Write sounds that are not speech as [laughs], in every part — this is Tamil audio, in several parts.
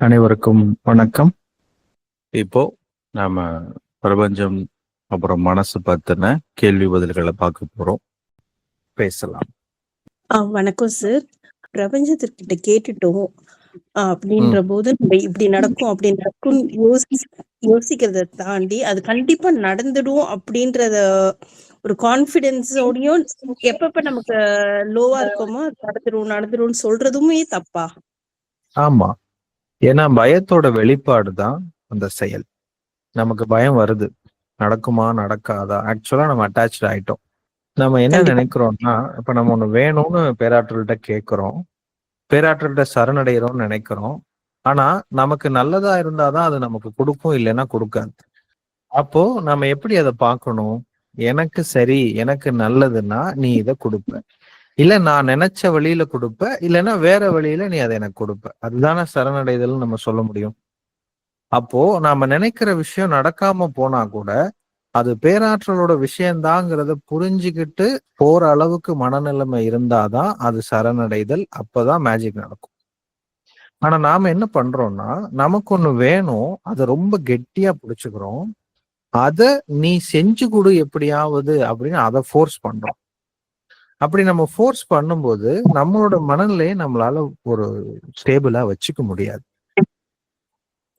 அனைவருக்கும் வணக்கம். இப்போ நாம பிரபஞ்சம் அப்புறம் மனசு பத்தின கேள்வி பதில்களை பார்க்க போறோம். பேசலாம். வணக்கம் சார் பிரபஞ்சத்திற்கிட்ட கேட்டுட்டோம். அப்படின்ற போது நம்ம இப்படி நடக்கும் அப்படி நடக்கும் யோசி யோசிக்கிறத தாண்டி அது கண்டிப்பா நடந்துடும் அப்படின்றத ஒரு கான்பிடென்ஸோடயும் எப்பப்ப நமக்கு லோவா இருக்கோமோ நடந்துடும் நடந்துடும் சொல்றதுமே தப்பா? ஆமா. ஏன்னா பயத்தோட வெளிப்பாடு தான் அந்த செயல். நமக்கு பயம் வருது. நடக்குமா நடக்காதா? ஆக்சுவலா நம்ம அட்டாச் ஆயிட்டோம். நம்ம என்ன. நினைக்கிறோம்னா இப்ப நம்ம ஒண்ணு வேணும்னு பேராற்றல்கிட்ட கேட்கிறோம் பேராற்றல்கிட்ட சரணடைகிறோம்னு நினைக்கிறோம். ஆனா நமக்கு நல்லதா இருந்தாதான் அது நமக்கு கொடுக்கும் இல்லைன்னா கொடுக்காது. அப்போ நம்ம எப்படி அதை பார்க்கணும்? எனக்கு சரி எனக்கு நல்லதுன்னா நீ இதை கொடுப்ப. இல்ல நான் நினைச்ச வழியில கொடுப்ப இல்லைன்னா வேற வழியில நீ அதை எனக்கு கொடுப்ப. அதுதானே சரணடைதல் நம்ம சொல்ல முடியும். அப்போ நாம நினைக்கிற விஷயம் நடக்காம போனா கூட அது பேராற்றலோட விஷயம்தாங்கிறத புரிஞ்சுக்கிட்டு போற அளவுக்கு மனநிலைமை இருந்தாதான் அது சரணடைதல் அப்பதான் மேஜிக் நடக்கும். ஆனா நாம என்ன பண்றோம்னா நமக்கு ஒண்ணு வேணும் அதை ரொம்ப கெட்டியா பிடிச்சுக்கிறோம். அத நீ செஞ்சு கொடு எப்படியாவது அப்படின்னு அதை ஃபோர்ஸ் பண்றோம். அப்படி நம்ம ஃபோர்ஸ் பண்ணும்போது நம்மளோட மனநிலையை நம்மளால ஒரு ஸ்டேபிளா வச்சுக்க முடியாது.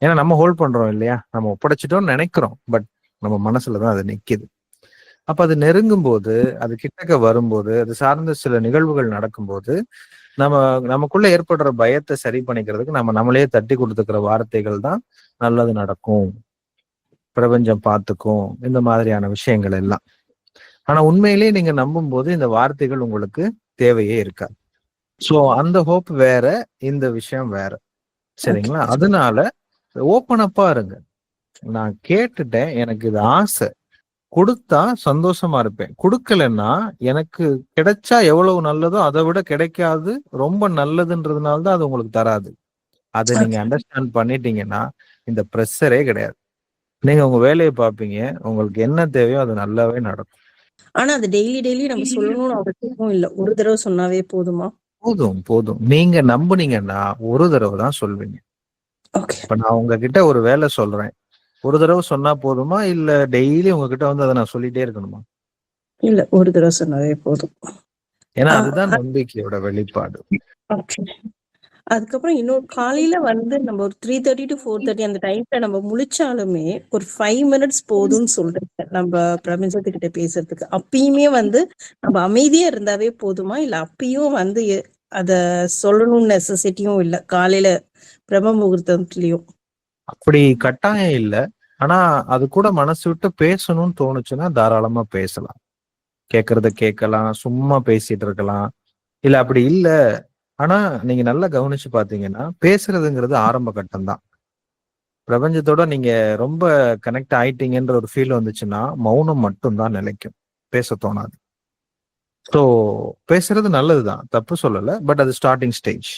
ஏன்னா நம்ம ஹோல்ட் பண்றோம் இல்லையா? நம்ம ஒப்படைச்சிட்டோம்னு நினைக்கிறோம். பட் நம்ம மனசுலதான் அது நிக்குது. அப்ப அது நெருங்கும் போது அது கிட்டக்க வரும்போது அது சார்ந்த சில நிகழ்வுகள் நடக்கும்போது நம்ம நமக்குள்ள ஏற்படுற பயத்தை சரி பண்ணிக்கிறதுக்கு நம்ம நம்மளே தட்டி கொடுத்துக்கிற வார்த்தைகள் தான் நல்லது நடக்கும். பிரபஞ்சம் பார்த்துக்கும். இந்த மாதிரியான விஷயங்கள் எல்லாம். ஆனா உண்மையிலேயே நீங்க நம்பும் போது இந்த வார்த்தைகள் உங்களுக்கு தேவையே இருக்காது. சோ அந்த ஹோப் வேற இந்த விஷயம் வேற. சரிங்களா? அதனால ஓப்பன் அப்பா இருங்க. நான் கேட்டுட்டேன் எனக்கு இது ஆசை. கொடுத்தா சந்தோஷமா இருப்பேன். கொடுக்கலன்னா எனக்கு கிடைச்சா எவ்வளவு நல்லதோ அதை விட கிடைக்காது. ரொம்ப நல்லதுன்றதுனால தான் அது உங்களுக்கு தராது. அதை நீங்க அண்டர்ஸ்டாண்ட் பண்ணிட்டீங்கன்னா இந்த ப்ரெஷரே கிடையாது. நீங்க உங்க வேலையை பார்ப்பீங்க. உங்களுக்கு என்ன தேவையோ அது நல்லாவே நடக்கும். ஆனா அது டெய்லி டெய்லி நம்ம [laughs] சொல்லணும்னு அவசியமும் இல்ல. ஒரு தடவை சொன்னாவே போதுமா? போதும் போதும். நீங்க நம்புனீங்கன்னா ஒரு தடவை தான் சொல்வீங்க. ஓகே இப்ப நான் உங்ககிட்ட ஒரு வேலை சொல்றேன். ஒரு தடவை சொன்னா போதுமா? இல்ல டெய்லி உங்ககிட்ட வந்து அதை நான் சொல்லிட்டே இருக்கணுமா? இல்ல ஒரு தடவை சொன்னாவே போதும். ஏன்னா அதுதான் நம்பிக்கையோட வெளிப்பாடு. ஓகே அதுக்கப்புறம் இன்னொரு காலையில வந்து நம்ம ஒரு three thirty to four thirty அந்த டைம்ல நம்ம முழிச்சாலுமே ஒரு ஃபைவ் மினிட்ஸ் போதும்னு சொல்றீங்க. நம்ம பிரபஞ்சத்துக்கிட்ட பேசுறதுக்கு. அப்பயுமே வந்து நம்ம அமைதியா இருந்தாவே போதுமா? இல்ல அப்பயும் வந்து எ- அத சொல்லணும்னு நெசசிட்டியும் இல்ல. காலையில பிரம்ம முகூர்த்தத்துலயும். அப்படி கட்டாயம் இல்ல. ஆனா அது கூட மனசு விட்டு பேசணும்னு தோணுச்சுன்னா தாராளமா பேசலாம். கேக்குறத கேட்கலாம் சும்மா பேசிட்டு இருக்கலாம். இல்ல அப்படி இல்ல. ஆனா நீங்க நல்லா கவனிச்சு பாத்தீங்கன்னா பேசுறதுங்கிறது ஆரம்ப கட்டம் தான் பிரபஞ்சத்தோட நீங்க ரொம்ப கனெக்ட் ஆயிட்டீங்கன்ற ஒரு ஃபீல் வந்துச்சுன்னா மௌனம் மட்டும்தான் நிலைக்கும். பேச தோணாது. ஸோ பேசுறது நல்லதுதான். தப்பு சொல்லலை பட் அது ஸ்டார்டிங் ஸ்டேஜ்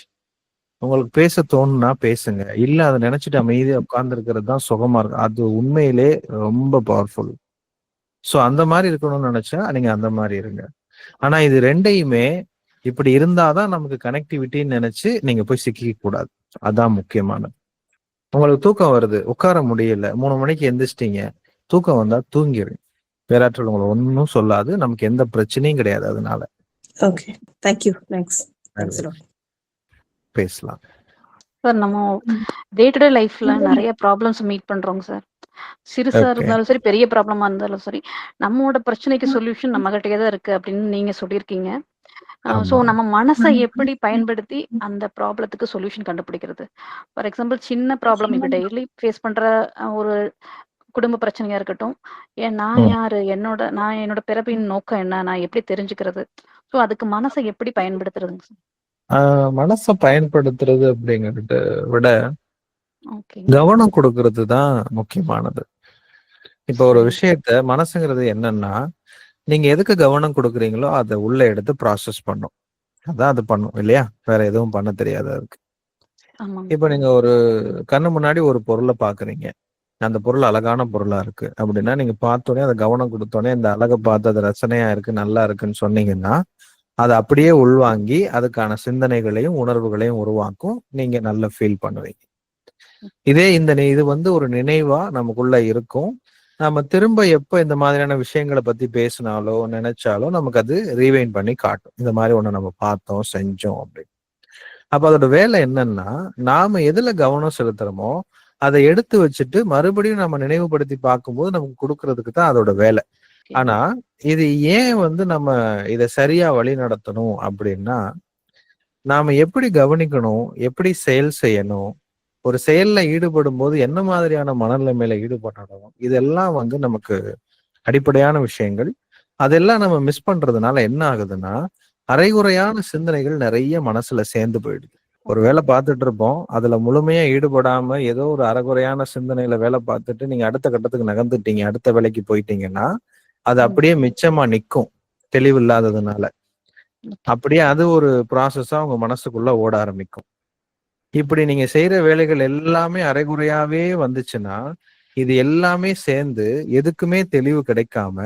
உங்களுக்கு பேச தோணுனா பேசுங்க. இல்ல அதை நினைச்சிட்டு அமைதியா உட்கார்ந்துருக்கிறது தான் சுகமா இருக்கு அது உண்மையிலே ரொம்ப பவர்ஃபுல் ஸோ அந்த மாதிரி இருக்கணும்னு நினைச்சா நீங்க அந்த மாதிரி இருங்க. ஆனா இது ரெண்டையுமே இப்படி இருந்தாதான் நமக்கு கனெக்டிவிட்டின்னு நினைச்சு நீங்க போய் சிக்கிக்க கூடாது. அதான் முக்கியமானது. உங்களுக்கு தூக்கம் வருது உட்கார முடியல மூணு மணிக்கு எந்திரிச்சிட்டீங்க தூக்கம் வந்தா தூங்கிடுங்க பேராற்றல் உங்களை ஒன்றும் சொல்லாது நமக்கு எந்த பிரச்சனையும் கிடையாது அதனால. Okay thank you thanks thanks பேசலாம். சார் நம்ம டே டு டே லைஃப்ல நிறைய ப்ராப்ளம்ஸ் மீட் பண்றோங்க சார் சிறுசா. இருந்தாலும் சரி பெரிய ப்ராப்ளமா இருந்தாலும் சரி நம்மளோட பிரச்சனைக்கு சொல்யூஷன் நம்ம கிட்டே தான் இருக்கு அப்படின்னு நீங்க சொல்லியிருக்கீங்க. ஆமா. நம்ம மனசை எப்படி பயன்படுத்தி அந்த ப்ராப்ளத்துக்கு சொல்யூஷன் கண்டுபிடிக்கிறது? ஃபார் எக்ஸாம்பிள் சின்ன ப்ராப்ளம் இப்போ டெய்லி ஃபேஸ் பண்ற ஒரு குடும்ப பிரச்சனையா இருக்கட்டும். ஏன் நான். யாரு? என்னோட நான் என்னோட பிறப்பின் நோக்கம் என்ன? நான் எப்படி தெரிஞ்சுக்கிறது? ஸோ அதுக்கு மனசை எப்படி பயன்படுத்துறதுங்க சார்? ஆஹ் மனசை பயன்படுத்துறது அப்படிங்கறத விட ஓகே. கவனம் கொடுக்கறது தான் முக்கியமானது. இப்போ ஒரு விஷயத்த மனசுங்கிறது என்னன்னா நீங்க எதுக்கு கவனம் கொடுக்குறீங்களோ அதை உள்ள எடுத்து ப்ராசஸ் பண்ணும். அதான் அது பண்ணும் இல்லையா? வேற எதுவும் பண்ண தெரியாது அதுக்கு. ஆமாங்க இப்போ நீங்க ஒரு கண்ணு முன்னாடி ஒரு பொருளை பாக்குறீங்க அந்த பொருள் அழகான பொருளா இருக்கு அப்படின்னா நீங்க பார்த்தோன்னே அதை கவனம் கொடுத்தோன்னே இந்த அழகை பார்த்து அது ரசனையா இருக்கு நல்லா இருக்குன்னு சொன்னீங்கன்னா அதை அப்படியே உள்வாங்கி அதுக்கான சிந்தனைகளையும் உணர்வுகளையும் உருவாக்கும். நீங்க நல்ல ஃபீல் பண்ணுவீங்க. இதே இந்த இது வந்து ஒரு நினைவா நமக்குள்ள இருக்கும். நம்ம திரும்ப எப்ப இந்த மாதிரியான விஷயங்களை பத்தி பேசினாலோ நினைச்சாலோ நமக்கு அது ரீவைன் பண்ணி காட்டும். இந்த மாதிரி ஒண்ணு நம்ம பார்த்தோம் செஞ்சோம் அப்படின்னு. அப்ப அதோட வேலை என்னன்னா நாம எதுல கவனம் செலுத்துறோமோ அதை எடுத்து வச்சுட்டு மறுபடியும் நம்ம நினைவுபடுத்தி பார்க்கும்போது நமக்கு கொடுக்கறதுக்கு தான் அதோட வேலை. ஆனா இது ஏன் வந்து நம்ம இதை சரியா வழி நடத்தணும் அப்படின்னா நாம எப்படி கவனிக்கணும் எப்படி செயல் செய்யணும் ஒரு செயல்ல ஈடுபடும் போது என்ன மாதிரியான மனநிலைமையில ஈடுபடணும்? இதெல்லாம் வந்து நமக்கு அடிப்படையான விஷயங்கள். அதெல்லாம் நம்ம மிஸ் பண்றதுனால என்ன ஆகுதுன்னா அரைகுறையான சிந்தனைகள் நிறைய மனசுல சேர்ந்து போயிடுது. ஒரு வேலை பார்த்துட்டு இருப்போம். அதுல முழுமையா ஈடுபடாம ஏதோ ஒரு அரைகுறையான சிந்தனையில வேலை பார்த்துட்டு நீங்க அடுத்த கட்டத்துக்கு நகர்ந்துட்டீங்க அடுத்த வேலைக்கு போயிட்டீங்கன்னா அது அப்படியே மிச்சமா நிக்கும். தெளிவு இல்லாததுனால அப்படியே அது ஒரு ப்ராசஸா உங்க மனசுக்குள்ள ஓட ஆரம்பிக்கும். இப்படி நீங்க செய்யற வேலைகள் எல்லாமே அரைகுறையாவே வந்துச்சுன்னா இது எல்லாமே சேர்ந்து எதுக்குமே தெளிவு கிடைக்காம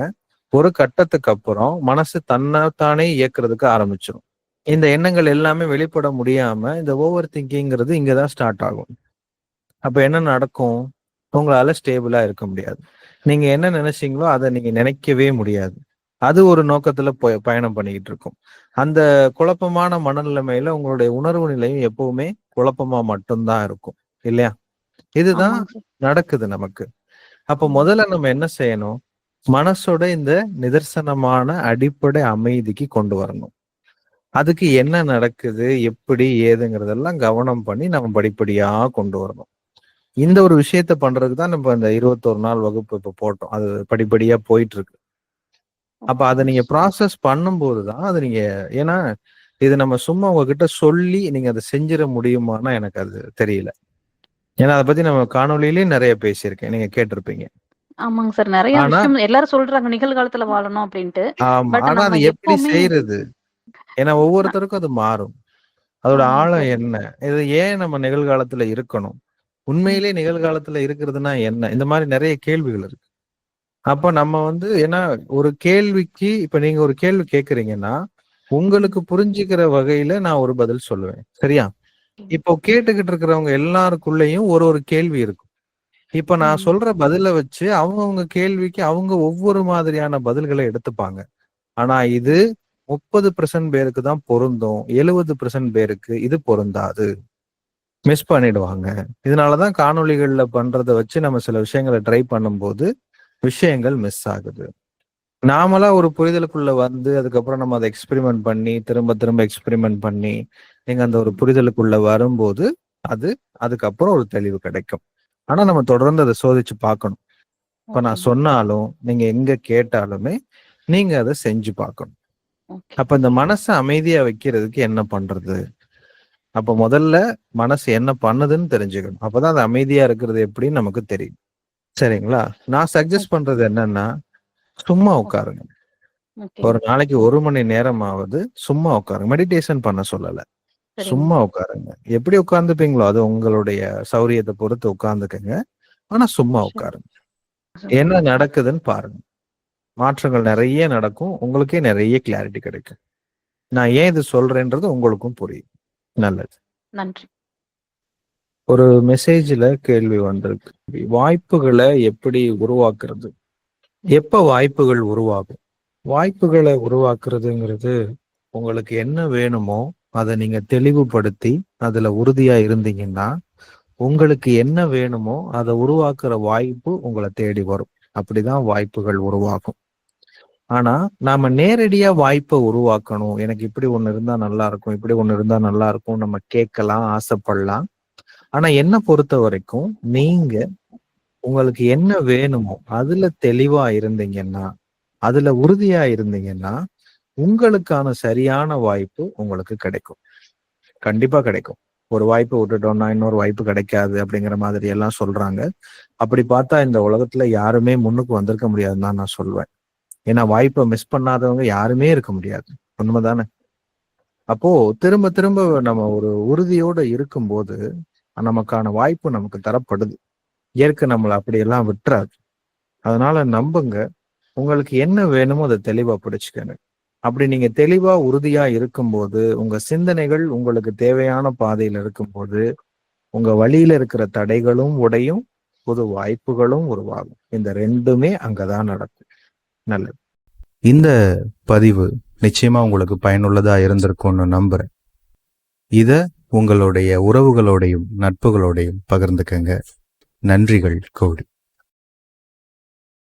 ஒரு கட்டத்துக்கு அப்புறம் மனசு தன்னைத்தானே இயக்குறதுக்கு ஆரம்பிச்சிடும் இந்த எண்ணங்கள் எல்லாமே வெளிப்பட முடியாம இந்த ஓவர் திங்கிங்கிறது இங்கதான் ஸ்டார்ட் ஆகும். அப்ப என்ன நடக்கும்? உங்களால ஸ்டேபிளா இருக்க முடியாது. நீங்க என்ன நினைச்சீங்களோ அதை நீங்க நினைக்கவே முடியாது. அது ஒரு நோக்கத்துல போய் பயணம் பண்ணிக்கிட்டு இருக்கும். அந்த குழப்பமான மனநிலைமையில உங்களுடைய உணர்வு நிலையும் எப்பவுமே குழப்பமா மட்டும்தான் இருக்கும் இல்லையா? இதுதான். நடக்குது நமக்கு. அப்போ முதல்ல நம்ம என்ன செய்யணும்? மனசோட இந்த நிதர்சனமான அடிப்படை அமைதிக்கு கொண்டு வரணும். அதுக்கு என்ன நடக்குது எப்படி ஏதுங்கிறதெல்லாம் கவனம் பண்ணி நம்ம படிப்படியா கொண்டு வரணும். இந்த ஒரு விஷயத்த பண்றதுக்கு தான் நம்ம இந்த இருபத்தொரு நாள் வகுப்பு இப்ப போட்டோம். அது படிப்படியா போயிட்டு இருக்கு. அப்ப அதை நீங்க ப்ராசஸ் பண்ணும்போது தான் அது நீங்க ஏன்னா இது நம்ம சும்மா உங்ககிட்ட சொல்லி நீங்க அதை செஞ்சிட முடியுமான்னா எனக்கு அது தெரியல. ஏன்னா அதை பத்தி நம்ம காணொளியிலயும் நிறைய பேசியிருக்கேன். நீங்க கேட்டிருப்பீங்க. ஆமாங்க சார். நிறைய விஷயம் எல்லாரும் சொல்றாங்க. நிகழ்காலத்துல வாழணும் அப்படின்ட்டு. ஆனா அது எப்படி செய்யறது? ஏன்னா ஒவ்வொருத்தருக்கும் அது மாறும். அதோட ஆழம். என்ன? இது ஏன் நம்ம நிகழ்காலத்துல இருக்கணும்? உண்மையிலே நிகழ்காலத்துல இருக்கிறதுனா என்ன? இந்த மாதிரி நிறைய கேள்விகள் இருக்கு. அப்ப நம்ம வந்து ஏன்னா ஒரு கேள்விக்கு இப்ப நீங்க ஒரு கேள்வி கேக்குறீங்கன்னா உங்களுக்கு புரிஞ்சுக்கிற வகையில நான் ஒரு பதில் சொல்லுவேன். சரியா? இப்போ கேட்டுக்கிட்டு இருக்கிறவங்க எல்லாருக்குள்ளேயும் ஒரு ஒரு கேள்வி இருக்கும். இப்ப நான். சொல்ற பதில வச்சு அவங்கவங்க கேள்விக்கு அவங்க ஒவ்வொரு மாதிரியான பதில்களை எடுத்துப்பாங்க. ஆனா இது முப்பது பெர்சன்ட் பேருக்கு தான் பொருந்தும். எழுபது பெர்சன்ட் பேருக்கு இது பொருந்தாது. மிஸ் பண்ணிடுவாங்க. இதனாலதான் காணொளிகள்ல பண்றதை வச்சு நம்ம சில விஷயங்களை ட்ரை பண்ணும்போது விஷயங்கள் மிஸ் ஆகுது. நாமளா ஒரு புரிதலுக்குள்ள வந்து அதுக்கப்புறம் நம்ம அதை எக்ஸ்பெரிமெண்ட் பண்ணி திரும்ப திரும்ப எக்ஸ்பெரிமெண்ட் பண்ணி நீங்க அந்த ஒரு புரிதலுக்குள்ள வரும்போது அது அதுக்கப்புறம் ஒரு தெளிவு கிடைக்கும். ஆனா நம்ம தொடர்ந்து அதை சோதிச்சு பார்க்கணும். இப்ப நான். சொன்னாலும் நீங்க எங்க கேட்டாலுமே நீங்க அதை செஞ்சு பார்க்கணும். அப்ப இந்த மனசை அமைதியா வைக்கிறதுக்கு என்ன பண்றது? அப்ப முதல்ல மனசு என்ன பண்ணுதுன்னு தெரிஞ்சுக்கணும். அப்பதான் அது அமைதியா இருக்கிறது எப்படின்னு நமக்கு தெரியும். சரிங்களா? நான் சஜஸ்ட் பண்றது என்னன்னா சும்மா உட்காருங்க. ஒரு நாளைக்கு ஒரு மணி நேரமாவது சும்மா உட்காருங்க. மெடிடேஷன் பண்ண சொல்லல. சும்மா உட்காருங்க. எப்படி உட்கார்ந்துப்பீங்களோ அது உங்களுடைய சௌரியத்தை பொறுத்து உட்கார்ந்துக்கங்க. ஆனா சும்மா. உட்காருங்க. என்ன நடக்குதுன்னு பாருங்க. மாற்றங்கள் நிறைய நடக்கும். உங்களுக்கே நிறைய கிளாரிட்டி கிடைக்கும். நான் ஏன் இது சொல்றேன்றது உங்களுக்கும் புரியும். நல்லது. நன்றி. ஒரு மெசேஜ்ல கேள்வி வந்திருக்கு. வாய்ப்புகளை எப்படி உருவாக்குறது? எப்ப வாய்ப்புகள் உருவாகும்? வாய்ப்புகளை உருவாக்குறதுங்கிறது உங்களுக்கு என்ன வேணுமோ அதை நீங்க தெளிவுபடுத்தி அதுல உறுதியா இருந்தீங்கன்னா உங்களுக்கு என்ன வேணுமோ அதை உருவாக்குற வாய்ப்பு உங்களை தேடி வரும். அப்படிதான் வாய்ப்புகள் உருவாகும். ஆனா நாம நேரடியா வாய்ப்பை உருவாக்கணும். எனக்கு இப்படி ஒண்ணு இருந்தா நல்லா இருக்கும் இப்படி ஒண்ணு இருந்தா நல்லா இருக்கும் நம்ம கேட்கலாம் ஆசைப்படலாம். ஆனா என்ன பொறுத்த வரைக்கும் நீங்க உங்களுக்கு என்ன வேணுமோ அதுல தெளிவா இருந்தீங்கன்னா அதுல உறுதியா இருந்தீங்கன்னா உங்களுக்கான சரியான வாய்ப்பு உங்களுக்கு கிடைக்கும். கண்டிப்பா கிடைக்கும். ஒரு வாய்ப்பு விட்டுட்டோம்னா இன்னொரு வாய்ப்பு கிடைக்காது அப்படிங்கிற மாதிரி எல்லாம் சொல்றாங்க. அப்படி பார்த்தா இந்த உலகத்துல யாருமே முன்னுக்கு வந்திருக்க முடியாதுன்னு தான் நான் சொல்வேன். ஏன்னா வாய்ப்பை மிஸ் பண்ணாதவங்க யாருமே இருக்க முடியாது. உண்மைதானே? அப்போ திரும்ப திரும்ப நம்ம ஒரு உறுதியோட இருக்கும்போது நமக்கான வாய்ப்பு நமக்கு தரப்படுது. இயற்கை நம்மளை அப்படியெல்லாம் விட்டுறாது. அதனால நம்புங்க உங்களுக்கு என்ன வேணுமோ அதை தெளிவா பிடிச்சுக்கங்க. அப்படி நீங்க தெளிவா உறுதியா இருக்கும்போது உங்க சிந்தனைகள் உங்களுக்கு தேவையான பாதையில இருக்கும்போது உங்க வழியில இருக்கிற தடைகளும் உடையும் புது வாய்ப்புகளும் உருவாகும். இந்த ரெண்டுமே அங்கதான் நடக்கும். நல்லது. இந்த பதிவு நிச்சயமா உங்களுக்கு பயனுள்ளதா இருந்திருக்கும்னு நம்புறேன். இத உங்களுடைய உறவுகளோடையும் நட்புகளோடையும் பகிர்ந்துக்கங்க. நன்றிகள் கோடி.